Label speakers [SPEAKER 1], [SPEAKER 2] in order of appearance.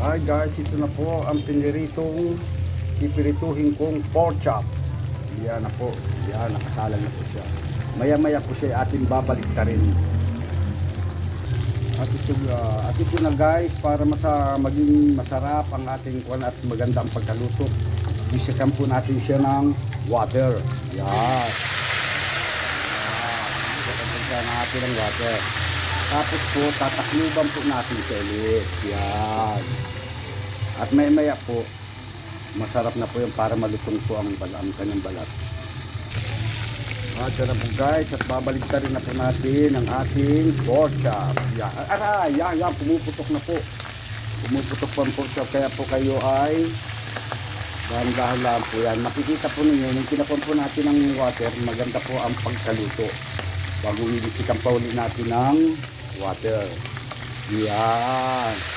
[SPEAKER 1] Hi guys, ito na po ang piniritong pipirituhin kong pork chop. Yan na po. Yan, nakasalang na po siya. Maya maya po siya ating babalik ka rin. At ito, ah, at ito na guys, para masa, maging masarap ang ating kuwan at maganda ang pagkaluto. Bisikan po natin siya ng water. Yan. Bisikan po siya natin ng water. Tapos po, tatakluban po natin siya ulit. Yan. At may maya po, masarap na po yung para malutong po ang, bal- ang kanyang balat. At na po guys, at babalik rin na po natin ang ating pork chop. Yan. Aray, yan, yan, pumuputok na po. Pumuputok po ang pork chop, kaya po kayo ay dahan-dahan lang po yan. Makikita po ninyo, nung pinapon po natin ng water, maganda po ang pagkaluto. Bago ibisikan pa ulit natin ng water. Yan.